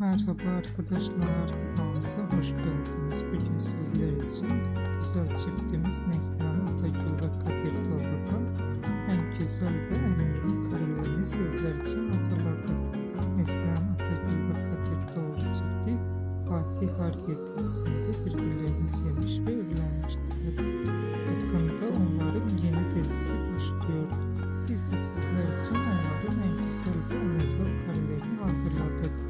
Merhaba arkadaşlar, kanalımıza hoş geldiniz. Bugün sizler için güzel çiftimiz Neslihan Atagül ve Kadir Doğru'dan en güzel ve en yeni karelerini sizler için hazırladık. Neslihan Atagül ve Kadir Doğru çifti Fatih Harbiye dizisinde birbirlerini sevmiş ve evlenmişlerdi. Yakında onların yeni dizisi başlıyor. Biz de sizler için onların en güzel ve en özel karelerini hazırladık.